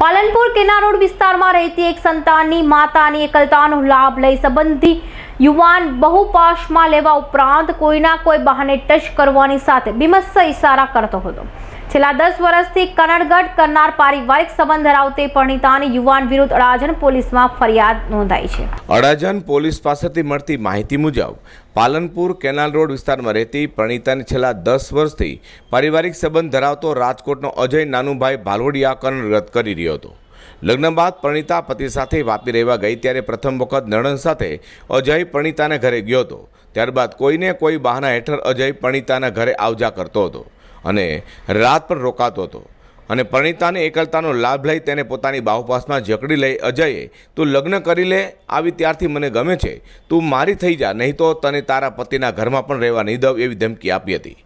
પાલનપુર કેનારોડ વિસ્તારમાં રહેતી એક સંતાનની માતાની એકલતાનો લાભ લઈ સંબંધી યુવાન બહુપાશમાં લેવા ઉપરાંત કોઈના કોઈ બહાને ટચ કરવાની સાથે બીમસ્સ ઇશારા કરતો હતો. છેલ્લા દસ વર્ષથી કનડગઢ કરનાર પારિવારિક સંબંધ ધરાવતી પરણિતાની યુવાન વિરુદ્ધ અડાજણ પોલીસમાં ફરિયાદ નોંધાઈ છે. અડાજણ પોલીસ પાસેથી મળતી માહિતી મુજબ, પાલનપુર કેનાલ રોડ વિસ્તારમાં રહેતી પ્રણીતાને છેલ્લા દસ વર્ષથી પારિવારિક સંબંધ ધરાવતો રાજકોટનો અજય નાનુભાઈ ભાલોડિયા કનડગઢ કરી રહ્યો હતો. લગ્ન બાદ પ્રણીતા પતિ સાથે વાપી રહેવા ગઈ ત્યારે પ્રથમ વખત નણંદ સાથે અજય પ્રણીતાના ઘરે ગયો હતો. ત્યારબાદ કોઈને કોઈ બહાના હેઠળ અજય પ્રણીતાના ઘરે આવજા કરતો હતો. અને રાત પણ રોકાતો હતો. અને પરિણીતાને એકલતાનો લાભ લઈ તેને પોતાની બાહુપાસમાં જકડી લઈ, અજયે, તું લગ્ન કરી લે, આવી ત્યારથી મને ગમે છે. તું મારી થઈ જા, નહીં તો તને તારા પતિના ઘરમાં પણ રહેવા નહીં દઉં, એવી ધમકી આપી હતી.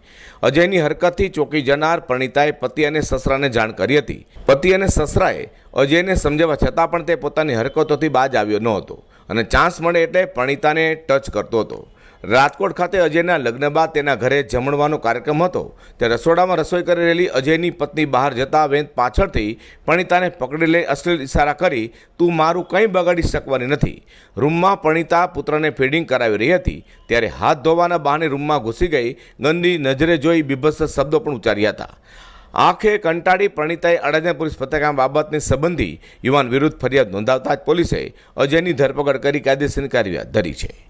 અજયની હરકતથી ચોંકી જનાર પરિણીતાએ પતિ અને સસરાને જાણ કરી હતી. પતિ અને સસરાએ અજયને સમજાવવા છતાં પણ તે પોતાની હરકતોથી બાજ આવ્યો ન હતો. અને ચાન્સ મળે એટલે પરિણીતાને ટચ કરતો હતો. રાજકોટ ખાતે અજયના લગ્ન બાદ તેના ઘરે જમણવાનો કાર્યક્રમ હતો. તે રસોડામાં રસોઈ કરી રહેલી અજયની પત્ની બહાર જતા વેંત પાછળથી પણિતાને પકડી લઈ અશ્લીલ ઇશારા કરી, તું મારું કંઈ બગાડી શકવાની નથી. રૂમમાં પણિતા પુત્રને ફીડિંગ કરાવી રહી હતી. ત્યારે હાથ ધોવાના બહાને રૂમમાં ઘૂસી ગઈ. ગંદી નજરે જોઈ બીભત્સ શબ્દો પણ ઉચ્ચાર્યા હતા. આંખે કંટાળી પ્રણીતાએ અડાજણ પોલીસ પત્રકાર બાબતની સંબંધી યુવાન વિરુદ્ધ ફરિયાદ નોંધાવતા જ પોલીસે અજયની ધરપકડ કરી કાયદેસરની કાર્યવાહી ધરી છે.